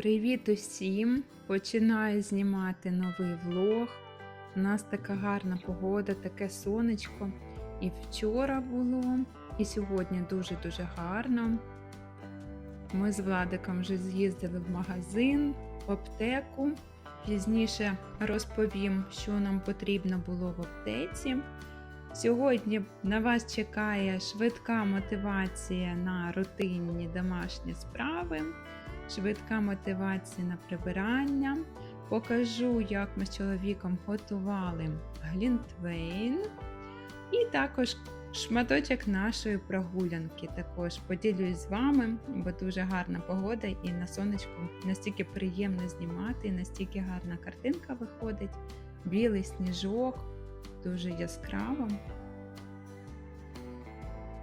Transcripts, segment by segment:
Привіт усім! Починаю знімати новий влог. У нас така гарна погода, таке сонечко. І вчора було, і сьогодні дуже-дуже гарно. Ми з Владиком вже з'їздили в магазин, в аптеку. Пізніше розповім, що нам потрібно було в аптеці. Сьогодні на вас чекає швидка мотивація на рутинні домашні справи швидка мотивація на прибирання. Покажу, як ми з чоловіком готували глінтвейн. І також шматочок нашої прогулянки. Також поділюсь з вами, бо дуже гарна погода і на сонечку настільки приємно знімати, і настільки гарна картинка виходить. Білий сніжок, дуже яскраво.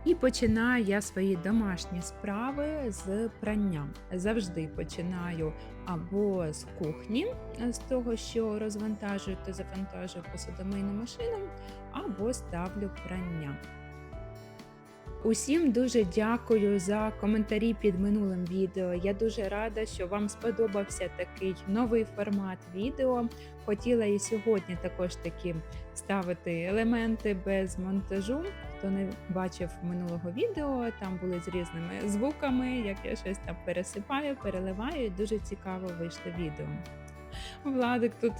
І починаю я свої домашні справи з прання. Завжди починаю або з кухні, з того, що розвантажую та завантажую посудомийну машину, або ставлю прання. Усім дуже дякую за коментарі під минулим відео. Я дуже рада, що вам сподобався такий новий формат відео. Хотіла і сьогодні також таки ставити елементи без монтажу. Хто не бачив минулого відео, там були з різними звуками, як я щось там пересипаю, переливаю, і дуже цікаво вийшло відео. Владик тут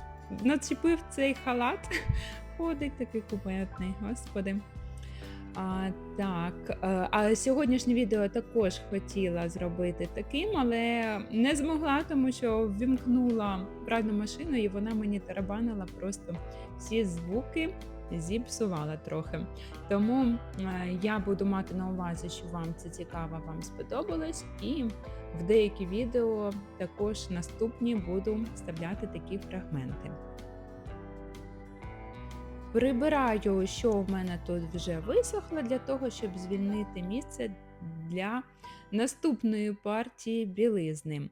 націпив цей халат, ходить такий куметний, господи. А, Так, е, а сьогоднішнє відео також хотіла зробити таким, але не змогла, тому що ввімкнула пральну машину і вона мені тарабанила просто всі звуки, зіпсувала трохи. Тому е, я буду мати на увазі, що вам це цікаво, вам сподобалось, і в деякі відео також наступні буду вставляти такі фрагменти. Прибираю, що в мене тут вже висохло, для того, щоб звільнити місце для наступної партії білизни.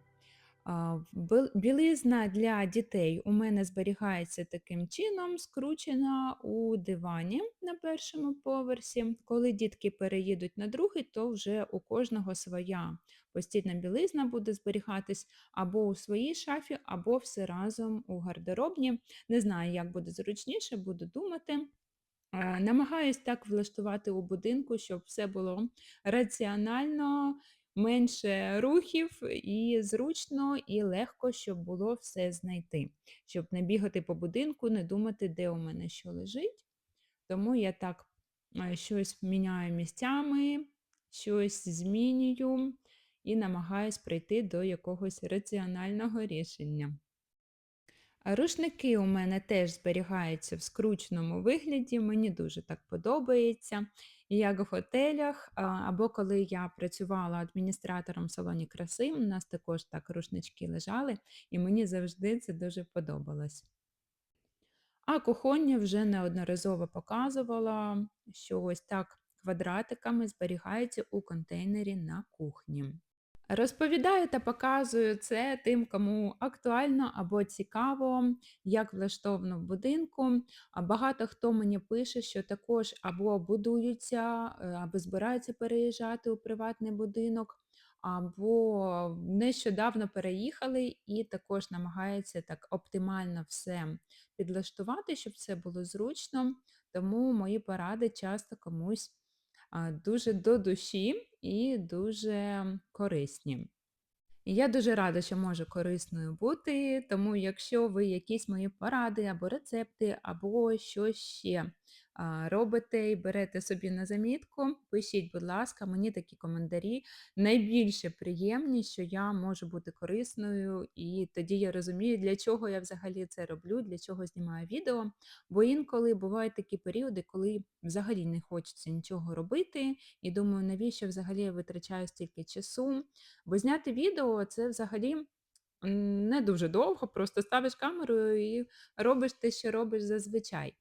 Білизна для дітей у мене зберігається таким чином, скручена у дивані на першому поверсі. Коли дітки переїдуть на другий, то вже у кожного своя постільна білизна буде зберігатись або у своїй шафі, або все разом у гардеробні. Не знаю, як буде зручніше, буду думати. Намагаюсь так влаштувати у будинку, щоб все було раціонально, менше рухів і зручно, і легко, щоб було все знайти, щоб не бігати по будинку, не думати, де у мене що лежить. Тому я так щось міняю місцями, щось змінюю і намагаюсь прийти до якогось раціонального рішення. Рушники у мене теж зберігаються в скрученому вигляді, мені дуже так подобається. Як в готелях, або коли я працювала адміністратором в салоні краси, у нас також так рушнички лежали, і мені завжди це дуже подобалось. А кухоння вже неодноразово показувала, що ось так квадратиками зберігаються у контейнері на кухні. Розповідаю та показую це тим, кому актуально або цікаво, як влаштовано в будинку. Багато хто мені пише, що також або будуються, е, або збираються переїжджати у приватний будинок, або нещодавно переїхали і також намагаються так оптимально все підлаштувати, щоб це було зручно. Тому мої поради часто комусь дуже до душі і дуже корисні. І я дуже рада, що можу корисною бути, тому якщо ви якісь мої поради або рецепти, або що ще робите і берете собі на замітку, пишіть, будь ласка, мені такі коментарі найбільше приємні, що я можу бути корисною, і тоді я розумію, для чого я взагалі це роблю, для чого знімаю відео. Бо інколи бувають такі періоди, коли взагалі не хочеться нічого робити, і думаю, навіщо взагалі я витрачаю стільки часу. Бо зняти відео це взагалі. Не дуже довго, просто ставиш камеру і робиш те, що робиш зазвичай.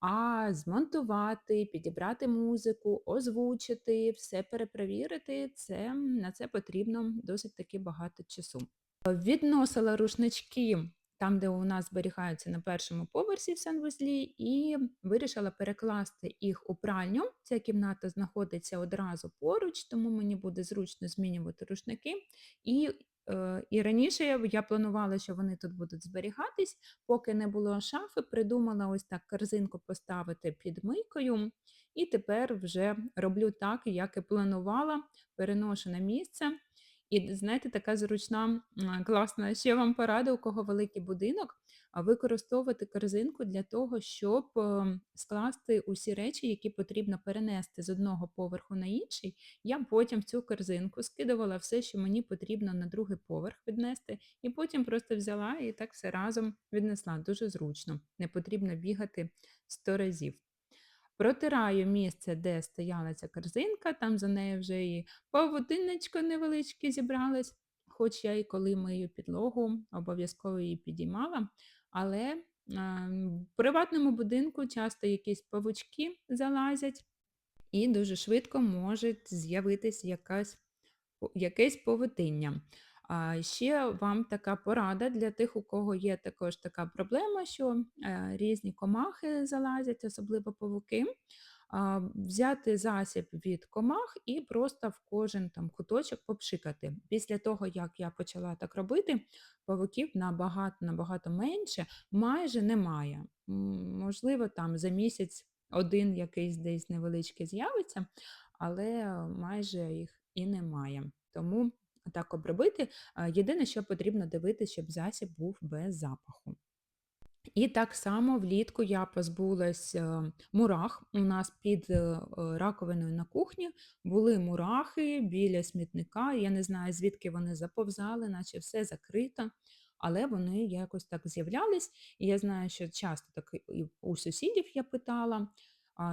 А змонтувати, підібрати музику, озвучити, все перепровірити, це, на це потрібно досить таки багато часу. Відносила рушнички там, де у нас зберігаються на першому поверсі в санвузлі, і вирішила перекласти їх у пральню. Ця кімната знаходиться одразу поруч, тому мені буде зручно змінювати рушники. І і раніше я я планувала, що вони тут будуть зберігатись, поки не було шафи, придумала ось так корзинку поставити під мийкою, і тепер вже роблю так, як і планувала, переношу на місце. І знаєте, така зручна, класна ще вам порада, у кого великий будинок, а, використовувати корзинку для того, щоб, ем, скласти усі речі, які потрібно перенести з одного поверху на інший. Я потім в цю корзинку скидувала все, що мені потрібно на другий поверх віднести, і потім просто взяла і так все разом віднесла. Дуже зручно, не потрібно бігати 100 разів. Протираю місце, де стояла ця корзинка, там за нею вже і павутиннячко невеличке зібралось, хоч я і коли мию підлогу, обов'язково її підіймала. Але в приватному будинку часто якісь павучки залазять, і дуже швидко може з'явитись якесь павутиння. А ще вам така порада для тих, у кого є також така проблема, що е, різні комахи залазять, особливо павуки. Взяти засіб від комах і просто в кожен там куточок попшикати. Після того, як я почала так робити, павуків набагато набагато менше, майже немає. Можливо, там за місяць один якийсь десь невеличкий з'явиться, але майже їх і немає. Тому так обробити. Єдине, що потрібно дивитися, щоб засіб був без запаху. І так само влітку я позбулась е, мурах. У нас під е, е, раковиною на кухні були мурахи біля смітника. Я не знаю, звідки вони заповзали, наче все закрито, але вони якось так з'являлись. І я знаю, що часто так і у сусідів я питала.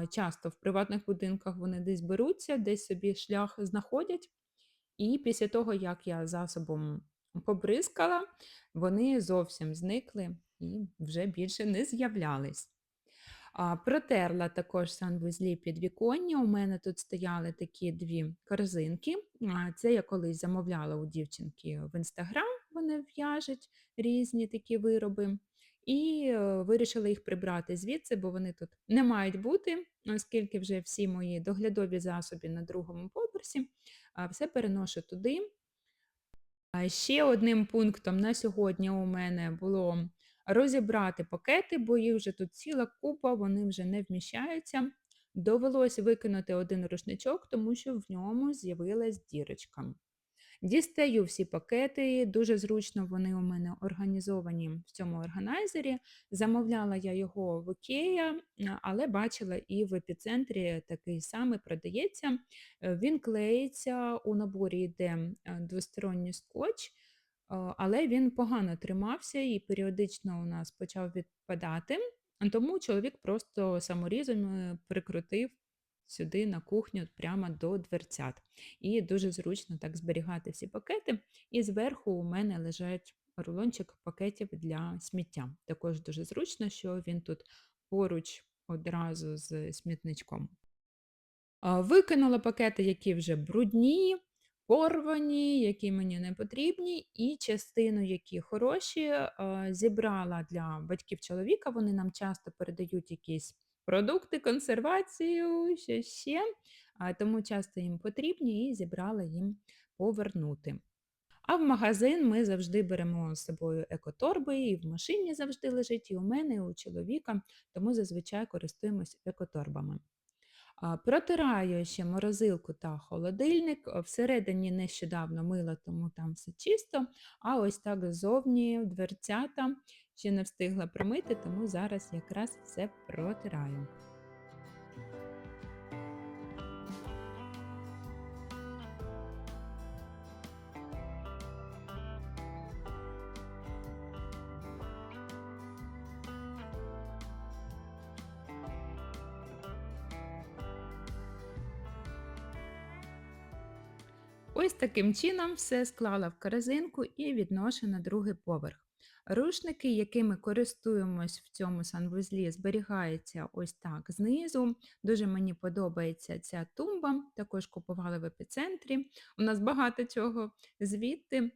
Часто в приватних будинках вони десь беруться, десь собі шлях знаходять. І після того, як я засобом побризкала, вони зовсім зникли і вже більше не з'являлись. Протерла також санвузлі підвіконня. У мене тут стояли такі дві корзинки. Це я колись замовляла у дівчинки в інстаграм, вони в'яжуть різні такі вироби. І е, вирішила їх прибрати звідси, бо вони тут не мають бути, оскільки вже всі мої доглядові засоби на другому поверсі, все переношу туди. Ще одним пунктом на сьогодні у мене було розібрати пакети, бо їх вже тут ціла купа, вони вже не вміщаються. Довелось викинути один рушничок, тому що в ньому з'явилась дірочка. Дістаю всі пакети, дуже зручно вони у мене організовані в цьому органайзері. Замовляла я його в Ікея, але бачила і в епіцентрі такий самий продається. Е, Він клеїться, у наборі йде е, двосторонній скотч, але він погано тримався і періодично у нас почав відпадати. Тому чоловік просто саморізом е, прикрутив сюди на кухню прямо до дверцят. І дуже зручно так зберігати всі пакети. І зверху у мене лежать рулончик пакетів для сміття. Також дуже зручно, що він тут поруч одразу з смітничком. Викинула пакети, які вже брудні, порвані, які мені не потрібні, і частину, які хороші, зібрала для батьків чоловіка. Вони нам часто передають якісь продукти, консервацію, ще, а, тому часто їм потрібні і зібрала їм повернути. А в магазин ми завжди беремо з собою екоторби, і в машині завжди лежить, і у мене, і у чоловіка, тому зазвичай користуємось екоторбами. Протираю ще морозилку та холодильник. Всередині нещодавно мила, тому там все чисто. А ось так ззовні дверцята ще не встигла промити, тому зараз якраз все протираю. Таким чином все склала в корзинку і відношу на другий поверх. Рушники, якими користуємось в цьому санвузлі, зберігаються ось так знизу. Дуже мені подобається ця тумба, також купували в епіцентрі. У нас багато чого звідти.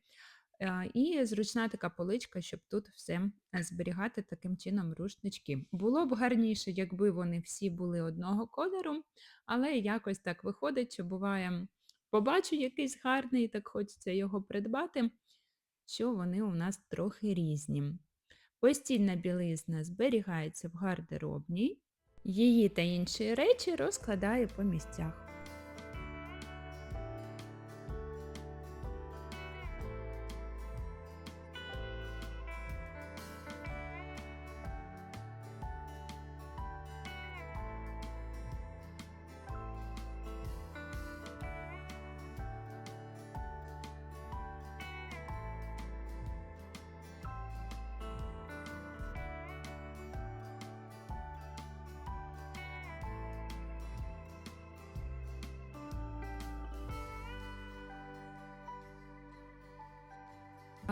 Е, І зручна така поличка, щоб тут все е, зберігати таким чином рушнички. Було б гарніше, якби вони всі були одного кольору, але якось так виходить, що буває, побачу якийсь гарний, так хочеться його придбати. що вони у нас трохи різні. Постільна білизна зберігається в гардеробній. Її та інші речі розкладаю по місцях.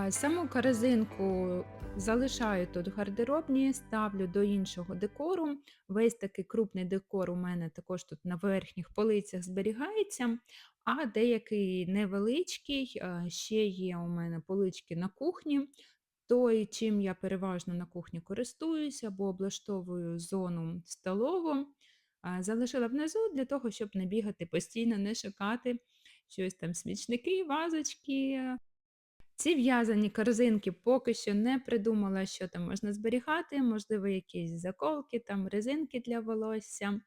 Саму корзинку залишаю тут в гардеробні, ставлю до іншого декору. Весь такий крупний декор у мене також тут на верхніх полицях зберігається, а деякий невеличкий ще є у мене полички на кухні. Той, чим я переважно на кухні користуюсь або облаштовую зону столову, залишила внизу для того, щоб не бігати постійно, не шукати щось там смічники, вазочки. Ці в'язані корзинки поки що не придумала, що там можна зберігати, можливо, якісь заколки, там резинки для волосся.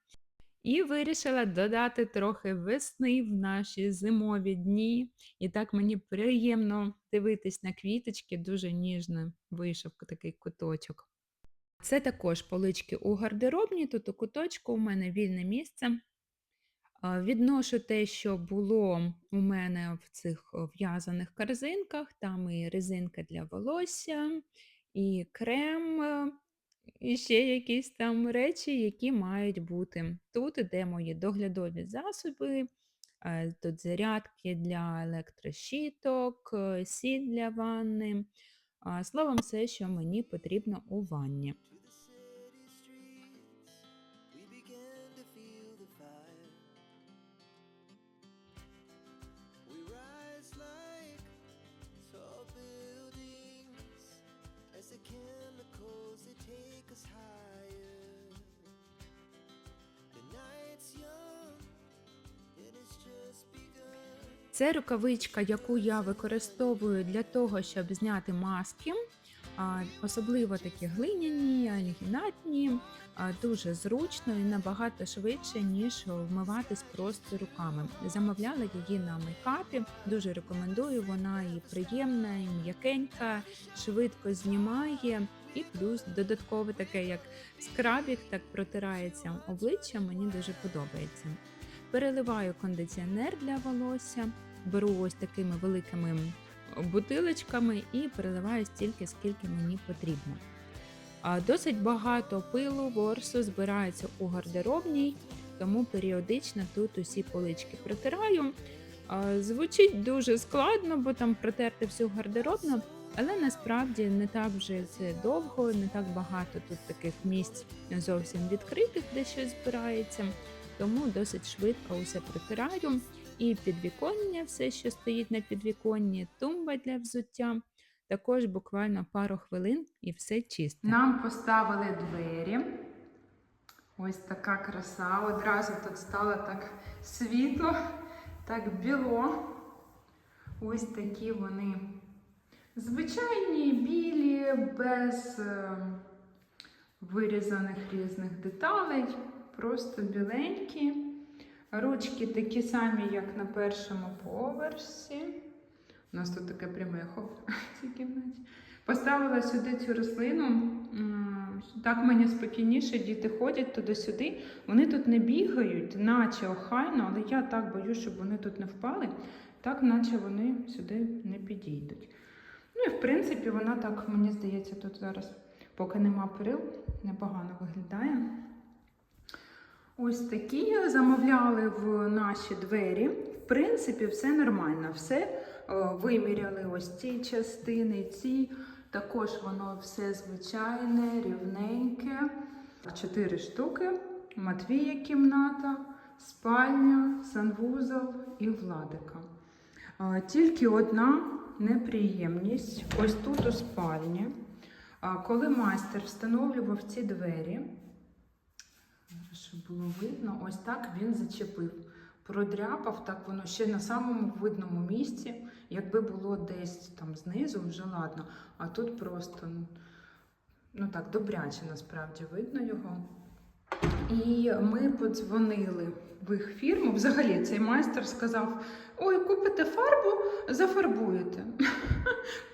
І вирішила додати трохи весни в наші зимові дні. І так мені приємно дивитись на квіточки, дуже ніжно вийшов такий куточок. Це також полички у гардеробні, тут у куточку у мене вільне місце. Відношу те, що було у мене в цих в'язаних корзинках, там і резинка для волосся, і крем, е, і ще якісь там речі, які мають бути. Тут іде мої доглядові засоби, е, тут зарядки для електрощіток, е, сіль для ванни. Словом, все, що мені потрібно у ванні. Це рукавичка, яку я використовую для того, щоб зняти маски, особливо такі глиняні, альгінатні, дуже зручно і набагато швидше, ніж вмиватись просто руками. Замовляла її на мейкапі. Дуже рекомендую. Вона і приємна, і м'якенька, швидко знімає. І плюс додатково таке, як скрабік, так протирається обличчя. Мені дуже подобається. Переливаю кондиціонер для волосся, беру ось такими великими бутилочками і переливаю стільки, скільки мені потрібно. Досить багато пилу, ворсу збирається у гардеробній, тому періодично тут усі полички протираю. Звучить дуже складно, бо там протерти всю гардеробну, але насправді не так вже це довго, не так багато тут таких місць зовсім відкритих, де щось збирається. Тому досить швидко усе протираю. І підвіконня, все, що стоїть на підвіконні, тумба для взуття. Також буквально пару хвилин і все чисте. Нам поставили двері. Ось така краса. Одразу тут стало так світло, так біло. Ось такі вони звичайні, білі, без е, вирізаних різних деталей, просто біленькі. Ручки такі самі, як на першому поверсі. У нас тут таке пряме в цій кімнаті. Поставила сюди цю рослину. Так мені спокійніше, діти ходять туди-сюди. Вони тут не бігають, наче охайно, але я так боюсь, щоб вони тут не впали, так наче вони сюди не підійдуть. Ну і в принципі вона так, мені здається, тут зараз, поки нема перил, непогано виглядає. Ось такі замовляли в наші двері. В принципі, все нормально. Все е, виміряли ось ці частини, ці. Також воно все звичайне, рівненьке. Чотири штуки. Матвія кімната, спальня, санвузол і владика. Е, Тільки одна неприємність. Ось тут у спальні. Коли майстер встановлював ці двері, щоб було видно, ось так він зачепив продряпав, так воно ще на самому видному місці. Якби було десь там знизу, вже ладно. А тут просто, ну, так, добряче насправді видно його. І ми подзвонили в їх фірму. Взагалі цей майстер сказав: Ой, купите фарбу, зафарбуєте.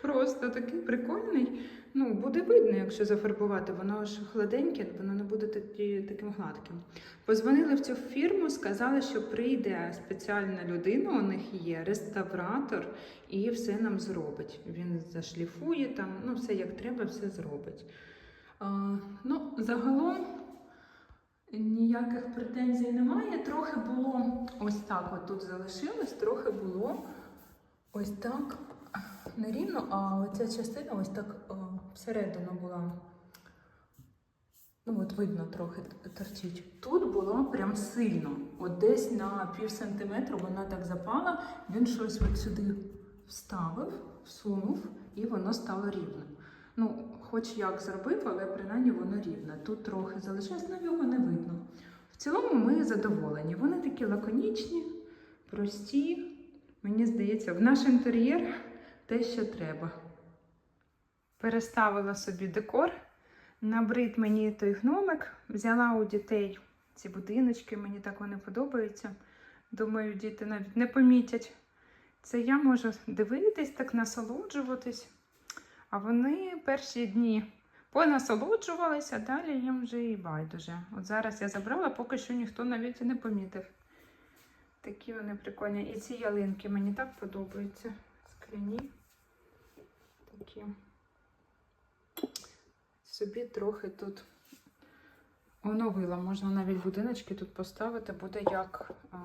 Просто такий прикольний. Ну, буде видно, якщо зафарбувати, воно ж гладеньке, воно не буде тоді таким гладким. Позвонили в цю фірму, сказали, що прийде спеціальна людина, у них є реставратор, і все нам зробить. Він зашліфує там, ну все як треба, все зробить. А, ну, загалом ніяких претензій немає. Трохи було ось так, от тут залишилось, трохи було ось так нерівно, а оця частина ось так о, всередину була. Ну, от видно, трохи торчить. Тут було прям сильно. От десь на пів сантиметру вона так запала, він щось от сюди вставив, всунув, і воно стало рівним. Ну, хоч як зробив, але принаймні воно рівне. Тут трохи залишилось, але його не видно. В цілому ми задоволені. Вони такі лаконічні, прості. Мені здається, в наш інтер'єр те, що треба. Переставила собі декор. Набрид мені той гномик. Взяла у дітей ці будиночки, мені так вони подобаються. Думаю, діти навіть не помітять. Це я можу дивитись, так насолоджуватись. А вони перші дні понасолоджувалися, а далі їм вже і байдуже. От зараз я забрала, поки що ніхто навіть і не помітив. Такі вони прикольні. І ці ялинки мені так подобаються. Скляні. Такі. Собі трохи тут оновила. Можна навіть будиночки тут поставити, буде як а,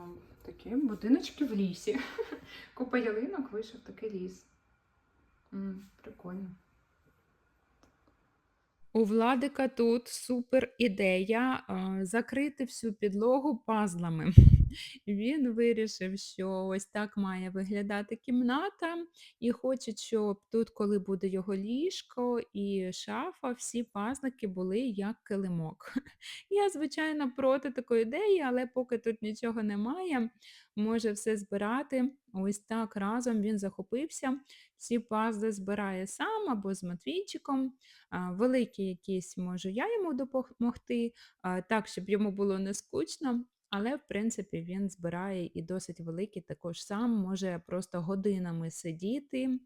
такі будиночки в лісі. Купа ялинок вийшов такий ліс. М, прикольно. У Владика тут супер ідея закрити всю підлогу пазлами. Він вирішив, що ось так має виглядати кімната, і хоче, щоб тут, коли буде його ліжко і шафа, всі пазлики були як килимок. Я, звичайно, проти такої ідеї, але поки тут нічого немає, може все збирати. Ось так разом він захопився. Всі пазли збирає сам або з Матвійчиком. Великі якісь можу я йому допомогти, так, щоб йому було не скучно. Але, в принципі, він збирає і досить великий також сам, може просто годинами сидіти.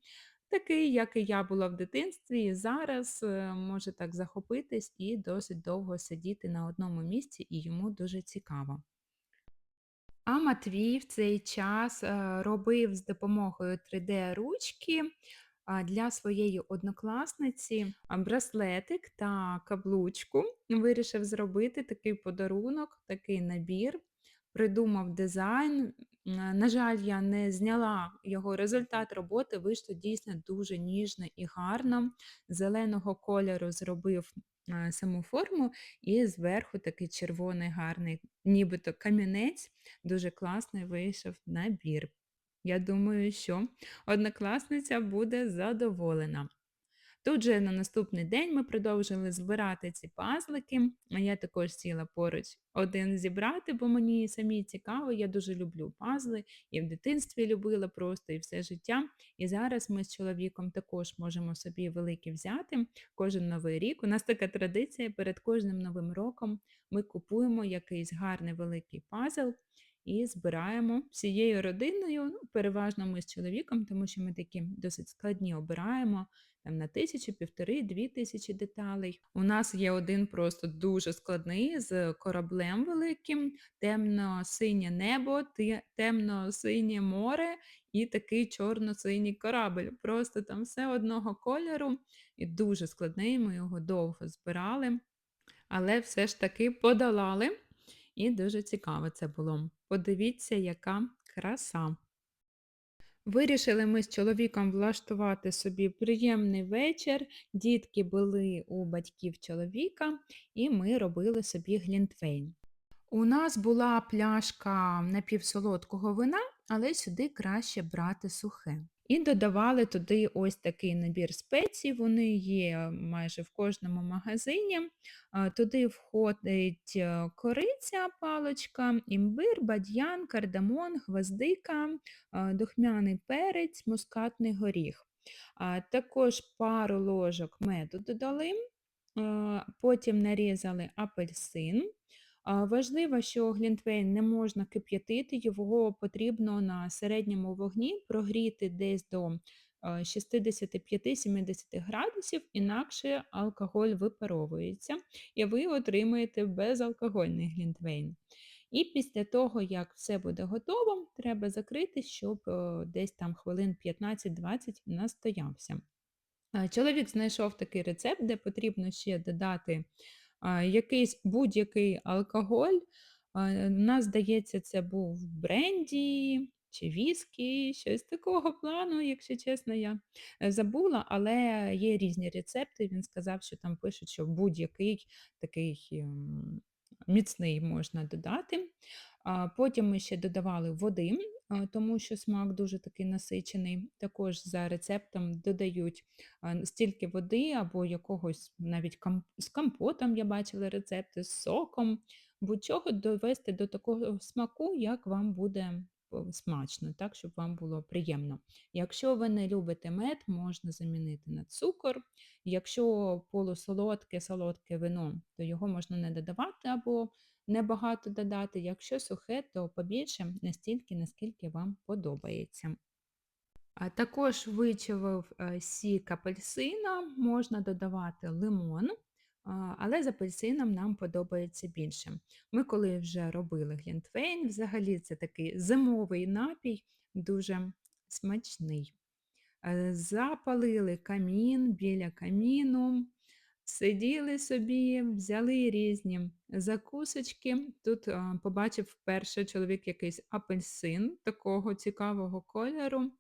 Такий, як і я була в дитинстві, і зараз е, може так захопитись і досить довго сидіти на одному місці, і йому дуже цікаво. А Матвій в цей час е, робив з допомогою 3D-ручки для своєї однокласниці браслетик та каблучку. Вирішив зробити такий подарунок, такий набір. Придумав дизайн. На жаль, я не зняла його результат роботи. Вийшло дійсно дуже ніжно і гарно. Зеленого кольору зробив е, саму форму, і зверху такий червоний гарний, нібито камінець. Дуже класний вийшов набір. Я думаю, що однокласниця буде задоволена. Тут же на наступний день ми продовжили збирати ці пазлики. Я також сіла поруч один зібрати, бо мені самі цікаво. Я дуже люблю пазли і в дитинстві любила просто і все життя. І зараз ми з чоловіком також можемо собі великі взяти кожен новий рік. У нас така традиція перед кожним новим роком ми купуємо якийсь гарний великий пазл і збираємо всією родиною. Ну, переважно ми з чоловіком, тому що ми такі досить складні обираємо там на тисячу, півтори, дві тисячі деталей. У нас є один просто дуже складний з кораблем великим, темно-синє небо, темно-синє море і такий чорно-синій корабль. Просто там все одного кольору і дуже складний. Ми його довго збирали, але все ж таки подолали. І дуже цікаво це було. Подивіться, яка краса. Вирішили ми з чоловіком влаштувати собі приємний вечір. Дітки були у батьків чоловіка, і ми робили собі глінтвейн. У нас була пляшка напівсолодкого вина, але сюди краще брати сухе. І додавали туди ось такий набір спецій, вони є майже в кожному магазині. Туди входить е, кориця, паличка, імбир, бадьян, кардамон, гвоздика, духмяний перець, мускатний горіх. Також пару ложок меду додали, потім нарізали апельсин. Важливо, що глінтвейн не можна кип'ятити, його потрібно на середньому вогні прогріти десь до е, 65-70 градусів, інакше алкоголь випаровується, і ви отримаєте безалкогольний глінтвейн. І після того, як все буде готово, треба закрити, щоб е, десь там хвилин 15-20 настоявся. Е, Чоловік знайшов такий рецепт, де потрібно ще додати якийсь будь-який алкоголь. У нас, здається, це був бренді чи віскі, щось такого плану, якщо чесно, я е, забула, але є різні рецепти. Він сказав, що там пишуть, що будь-який такий ем, міцний можна додати. Потім ми ще додавали води, тому що смак дуже такий насичений. Також за рецептом додають стільки води або якогось навіть з компотом я бачила рецепти, з соком, будь-чого довести до такого смаку, як вам буде смачно, так, щоб вам було приємно. Якщо ви не любите мед, можна замінити на цукор. Якщо полусолодке, солодке вино, то його можна не додавати або небагато додати. Якщо сухе, то побільше, настільки, наскільки вам подобається. А також вичавив е, сік апельсина, можна додавати лимон, але з апельсином нам подобається більше. Ми коли вже робили глінтвейн, взагалі це такий зимовий напій, дуже смачний. Е, Запалили камін біля каміну, сиділи собі, взяли різні закусочки. Тут а, побачив вперше чоловік якийсь апельсин такого цікавого кольору.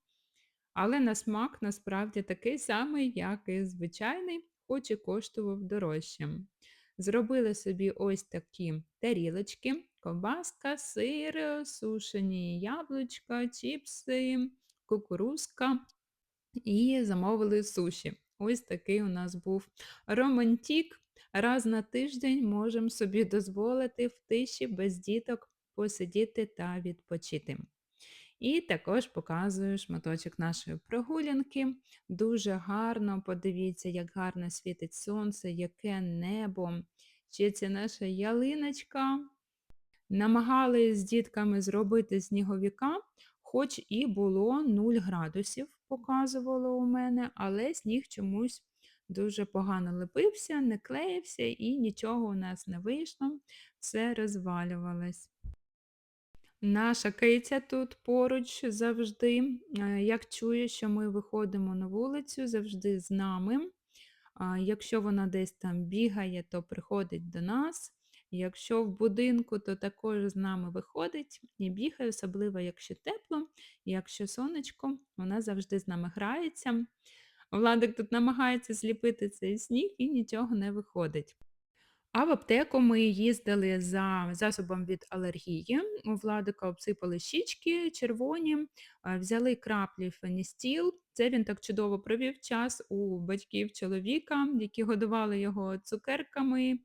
Але на смак насправді такий самий, як і звичайний, хоч і коштував дорожче. Зробили собі ось такі тарілочки, ковбаска, сир, сушені яблучка, чіпси, кукурузка і замовили суші. Ось такий у нас був романтік. Раз на тиждень можемо собі дозволити в тиші без діток посидіти та відпочити. І також показую шматочок нашої прогулянки. Дуже гарно, подивіться, як гарно світить сонце, яке небо. Ще це наша ялиночка. Намагались з дітками зробити сніговіка, хоч і було 0 градусів, показувало у мене, але сніг чомусь дуже погано липився, не клеївся і нічого у нас не вийшло, все розвалювалось. Наша киця тут поруч завжди. е, Як чує, що ми виходимо на вулицю, завжди з нами. Якщо вона десь там бігає, то приходить до нас. Якщо в будинку, то також з нами виходить і бігає, особливо якщо тепло, якщо сонечко, вона завжди з нами грається. Владик тут намагається зліпити цей сніг і нічого не виходить. А в аптеку ми їздили за засобом від алергії. У Владика обсипали щічки червоні, взяли краплі феністіл. Це він так чудово провів час у батьків чоловіка, які годували його цукерками,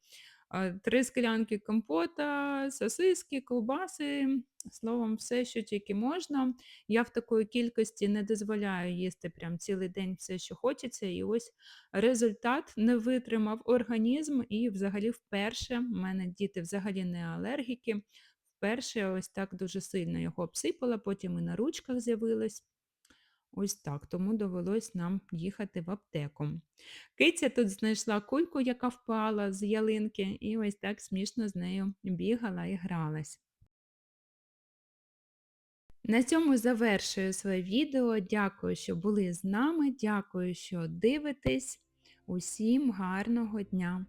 три склянки компота, сосиски, ковбаси, словом, все, що тільки можна. Я в такої кількості не дозволяю їсти прям цілий день все, що хочеться. І ось Результат не витримав організм, і взагалі вперше, в мене діти взагалі не алергіки, вперше ось так дуже сильно його обсипала, потім і на ручках з'явилось. Ось так, тому довелось нам їхати в аптеку. Киця тут знайшла кульку, яка впала з ялинки, і ось так смішно з нею бігала і гралась. На цьому завершую своє відео. Дякую, що були з нами. Дякую, що дивитесь. Усім гарного дня!